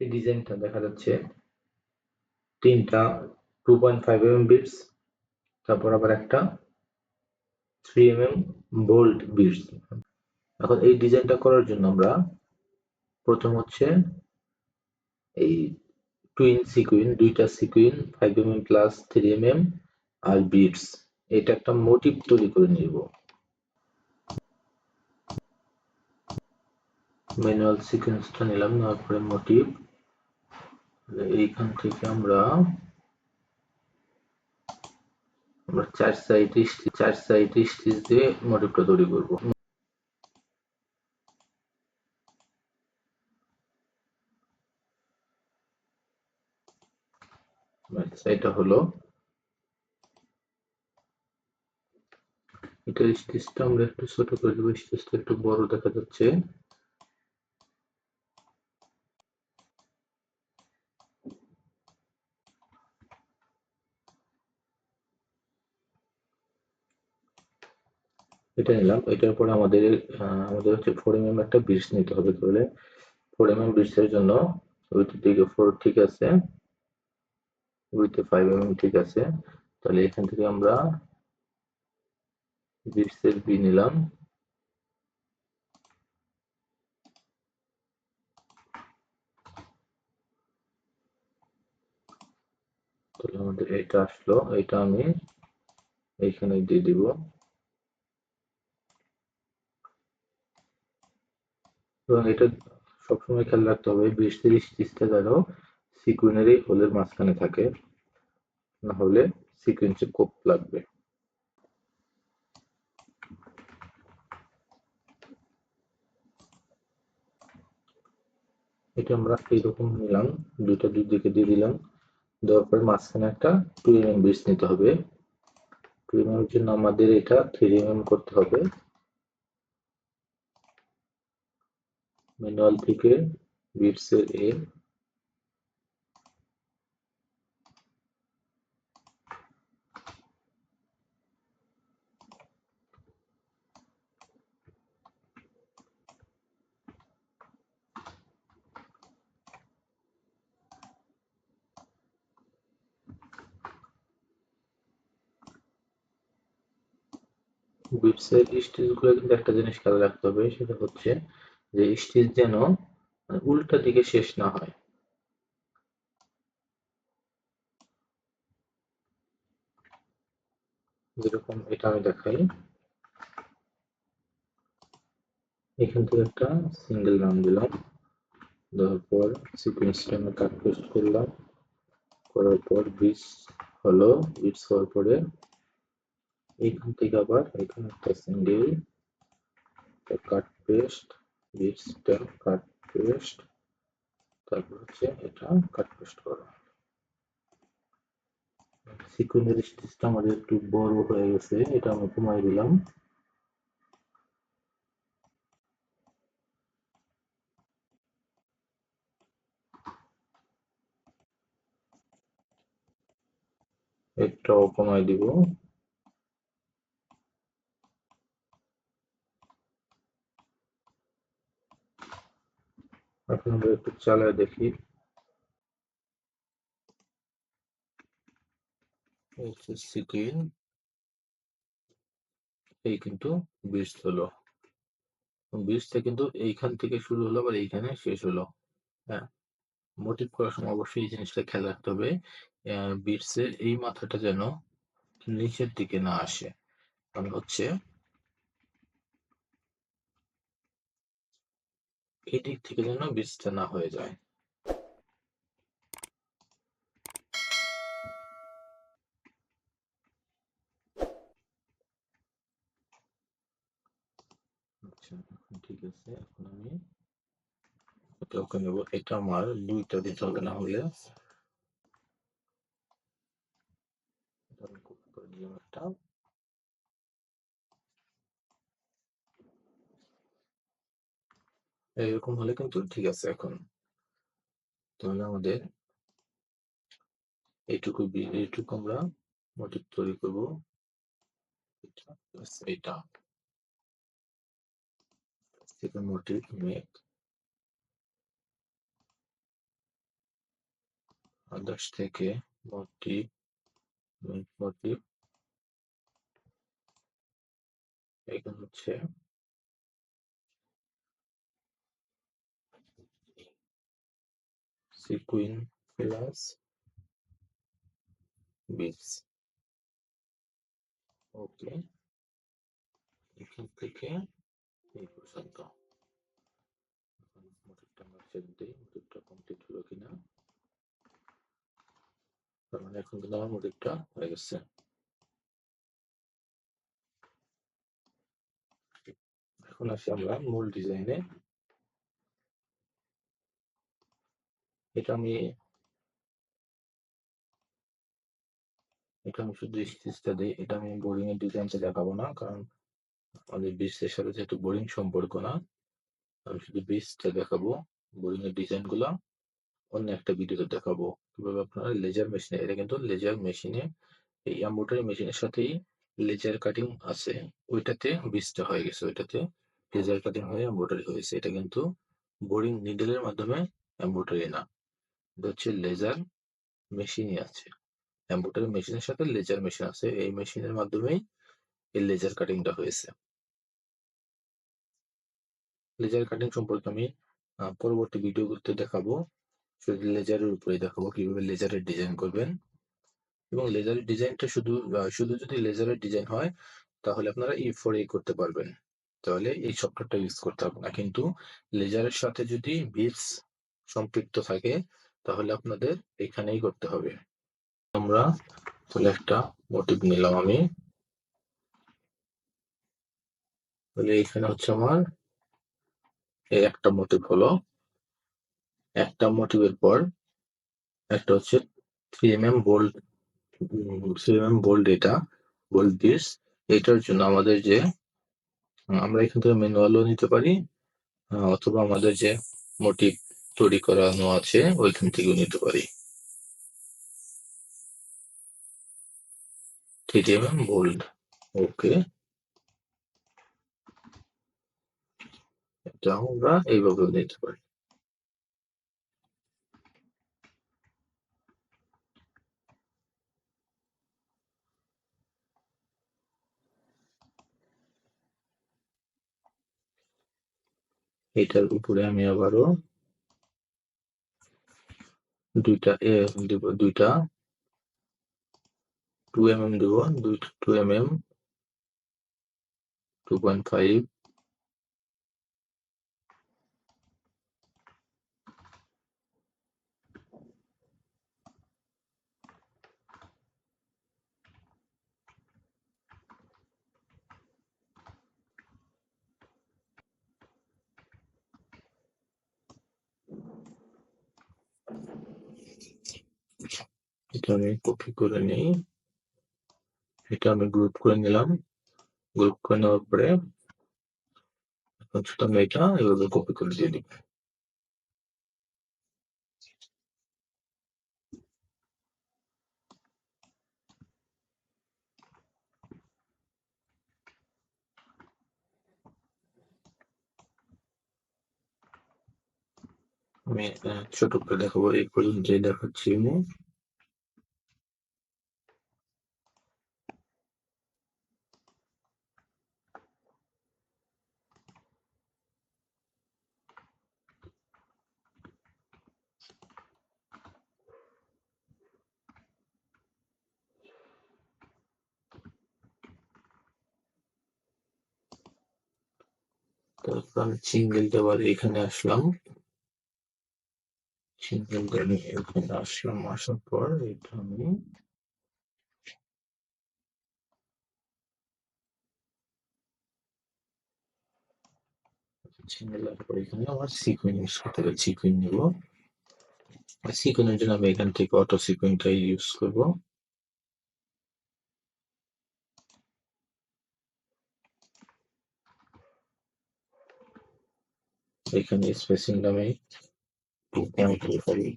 এই ডিজাইনটা দেখা যাচ্ছে। তিনটা two point five M beads তারপর আবার একটা three M M bolt beads এখন এই ডিজাইনটা করার জন্য আমরা প্রথম হচ্ছে এই টুইন সিকুইন দুইটা sequin five M M plus three M M আর বিটস এটা একটা মোটিভ তৈরি করে নিব। ম্যানুয়াল সিকোয়েন্সটা নিলাম, নেওয়ার পরে মোটিভ এইখান থেকে আমরা আমরা চার সাইড চার সাইড স্টিচ দিয়ে মোটিভটা তৈরি করব। এটা হলো, এটা স্টিচটা আমরা একটু ছোট করে দেবো স্টিচটা একটু বড় দেখা যাচ্ছে। এটা নিলাম এটার পরে আমাদের আমাদের হচ্ছে ফোর এম একটা বিটস নিতে হবে তাহলে। ফোর এম এম এর জন্য উইথ দিকে ফোর ঠিক আছে উইথ ফাইভ এম এম ঠিক আছে। তাহলে এখান থেকে আমরা এর বি নিলাম। তাহলে আমাদের এটা আসলো, এটা আমি এখানে দিয়ে দিব। এবং এটা সবসময় খেয়াল রাখতে হবে। বিশ তিরিশ তিরিশটা যেন সিকুয়েনের এই হোলের মাঝখানে থাকে, না হলে সিকুয়েন্সে কোপ লাগবে। এটা আমরা এইরকম নিলাম, দুইটা দুই দিকে দিয়ে দিলাম। দেওয়ার পরে মাঝখানে একটা টু এম এম নিতে হবে। টু এম এম জন্য আমাদের এটা থ্রি এম এম করতে হবে। ম্যানুয়াল থেকে বিটসের এ। বিটসের স্টিচগুলো কিন্তু একটা জিনিস খেয়াল রাখতে হবে, সেটা হচ্ছে যে স্টিচ যেন উল্টা দিকে শেষ না হয়। যেরকম এটা আমি দেখাই। এখান থেকে একটা সিঙ্গেল রান দিলাম। দেওয়ার পর সিকুয়েন্সটা আমি কাট পেস্ট করলাম। করার পর বিটস হলো বিটস হওয়ার পরে এইখান থেকে আবার এখানে একটা সিঙ্গেল কাট পেস্ট বিটসটা কাট পেস্ট তারপর হচ্ছে এটা কাট পেস্ট করা। সিকুয়েন্সের স্টিচটা আমাদের একটু বড় হয়ে গেছে, এটা আমি কমাই দিলাম। একটাও কমাই দিব। এখন আমরা একটু চালায় দেখি। সিকুইন এই কিন্তু বিশ হলো। বিশটা কিন্তু এইখান থেকে শুরু হলো আবার এইখানে শেষ হলো। হ্যাঁ মোটিভ করার সময় অবশ্যই এই জিনিসটা খেয়াল রাখতে হবে। বিটসের এই মাথাটা যেন নিচের দিকে না আসে। কারণ হচ্ছে এই দিক থেকে যেন বীজটা না হয়ে যায়। আচ্ছা ঠিক আছে, এখন আমি ওকে ওকে নেব। এটা আমার দুইটা দিতে হবে না হলে একটা এরকম হলে কিন্তু ঠিক আছে এখন। তাহলে আমাদের এইটুকু এইটুকু আমরা মোটিভ তৈরি করব। এটা মোটিভ মেক আদার্স থেকে মোটিভ মোটিভ এখানে হচ্ছে সিকুইন প্লাস বিটস ওকে এখান থেকে এই পর্যন্ত মোটিভটা আমরা চেক কমপ্লিট হলো কিনা এখন কিন্তু আমার মোটিভটা হয়ে গেছে এখন আসি আমরা মূল ডিজাইনে এটা আমি এটা আমি শুধু দিই, এটা আমি বোরিং এর ডিজাইনটা দেখাবো না, কারণ আমাদের বীজের সাথে যেহেতু বোরিং সম্পর্ক না, আমি শুধু বীজটা দেখাবো বোরিং এর ডিজাইনগুলা। অন্য একটা ভিডিওতে দেখাবো, কীভাবে আপনারা লেজার মেশিনে এটা কিন্তু লেজার মেশিনে এই এম্বোটারি মেশিনের সাথেই লেজার কাটিং আছে, ওইটাতে বীজটা হয়ে গেছে, ওইটাতে লেজার কাটিং হয়ে এম্বোটারি হয়েছে এটা কিন্তু বোরিং নিডলের মাধ্যমে এম্বোটারি না। হচ্ছে লেজার মেশিনই আছে। এম্বোটারি মেশিনের সাথে লেজার মেশিন আছে। এই মেশিনের মাধ্যমেই এই লেজার কাটিংটা হয়েছে। লেজার কাটিং সম্পর্কে আমি পরবর্তী ভিডিওগুলোতে দেখাবো। শুধু লেজারের উপরে দেখাবো কীভাবে লেজারের ডিজাইন করবেন। এবং লেজারের ডিজাইনটা শুধু শুধু যদি লেজারের ডিজাইন হয়, তাহলে আপনারা ই ফোর এ করতে পারবেন। তাহলে এই সফটওয়্যারটা ইউজ করতে হবে না। কিন্তু লেজারের সাথে যদি বিটস সম্পৃক্ত থাকে তাহলে আপনাদের এখানেই করতে হবে। আমরা তাহলে একটা মোটিভ নিলাম আমি। তাহলে এখানে হচ্ছে আমার এই একটা মোটিভ হলো। একটা মোটিভের পর একটা হচ্ছে three M M bold three M M bold এটা বোল্ড দিস এটার জন্য আমাদের যে, আমরা এখান থেকে ম্যানুয়ালও নিতে পারি অথবা আমাদের যে মোটিভ তৈরি করানো আছে, ওইখান থেকেও নিতে পারি। Three M bold okay. এটা আমরা এইভাবেও নিতে পারি। এটার উপরে আমি আবারও দুইটা এ দিব, দুইটা। টু এম এম দিব দুইটা two M M two point five এটা আমি কপি করে নিই। এটা আমি গ্রুপ করে নিলাম। গ্রুপ করে নেওয়ার পরে এখন শুধু আমি এটা এভাবে কপি করে দিয়ে দিব আমি ছোট করে দেখাবো এই পর্যন্ত দেখাচ্ছি আমি। তারপর আমি সিঙ্গেলটা আবার এখানে আসলাম। সিঙ্গেলটা আমি এখানে আসলাম আসার পর এটা আমি সিঙ্গেল পর এখানে আমার সিকুইন ইউজ করতে হবে সিকুইন নিব। সিকুইনের জন্য আমি এখান থেকে অটো সিকুইনটা ইউজ করব। এখানে স্পেসিং আমি two point two five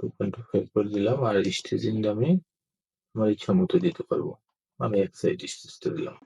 two point two five করে দিলাম আর স্টেজিং আমি আমার ইচ্ছা মতো দিতে পারব। আমি এক সাইড স্টেজটা দিলাম।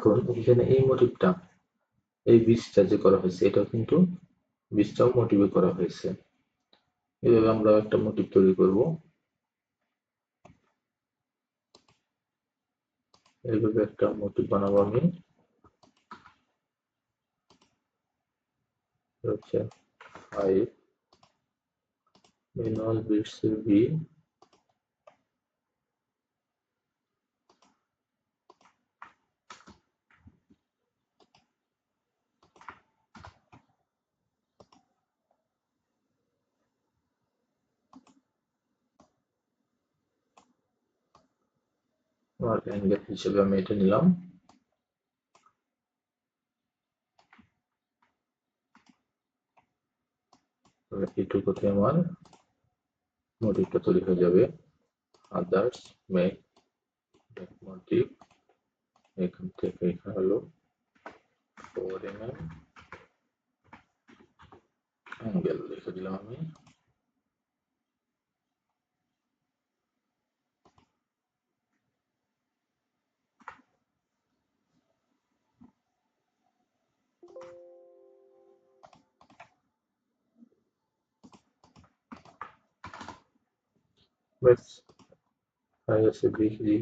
এখন এখানে এই মোটিভটা এই বীজটা যে করা হয়েছে, এটাও কিন্তু বীজটাও মোটিভে করা হয়েছে। এভাবে আমরা একটা মোটিভ তৈরি করব। এইভাবে একটা মোটিভ বানাবো আমি। হচ্ছে ফাইভ মিনিমাল বিটস বি আমার অ্যাঙ্গেল হিসেবে আমি এটা নিলাম এটুকুতে আমার মোটিভটা তৈরি হয়ে যাবে। আদার্স মেক মোটিভ এখান থেকে এখানে হলো ফোর এম অ্যাঙ্গেল লিখে দিলাম আমি। ব্যাস হয়ে গেছে বিক্রি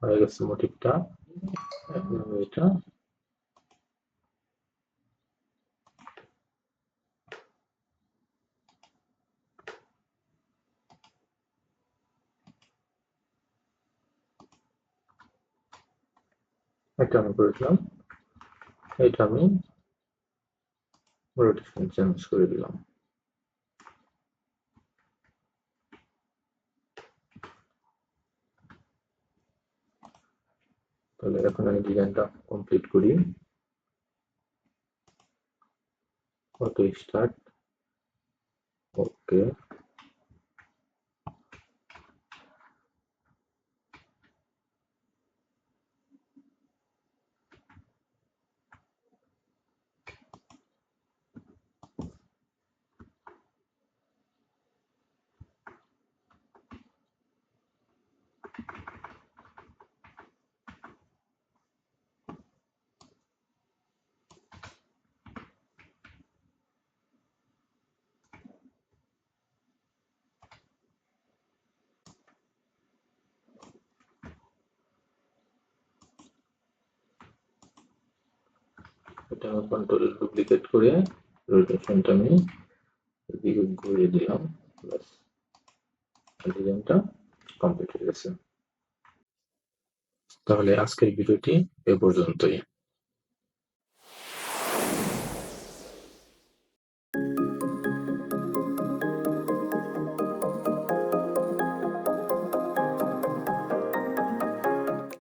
হয়ে গেছে আমি এটা এটা আমি করেছিলাম এটা আমি রোটেশন চেঞ্জ করে দিলাম। তাহলে এখন আমি ডিজাইনটা কমপ্লিট করি অটো স্টার্ট ওকে এটা কন্ট্রোল ডুপ্লিকেট করে রোটেশনটা আমি এদিকে ঘুরিয়ে দিলাম ব্যাস ডিজাইনটা কমপ্লিট হয়ে গেছে। তাহলে আজকের ভিডিওটি এ পর্যন্তই।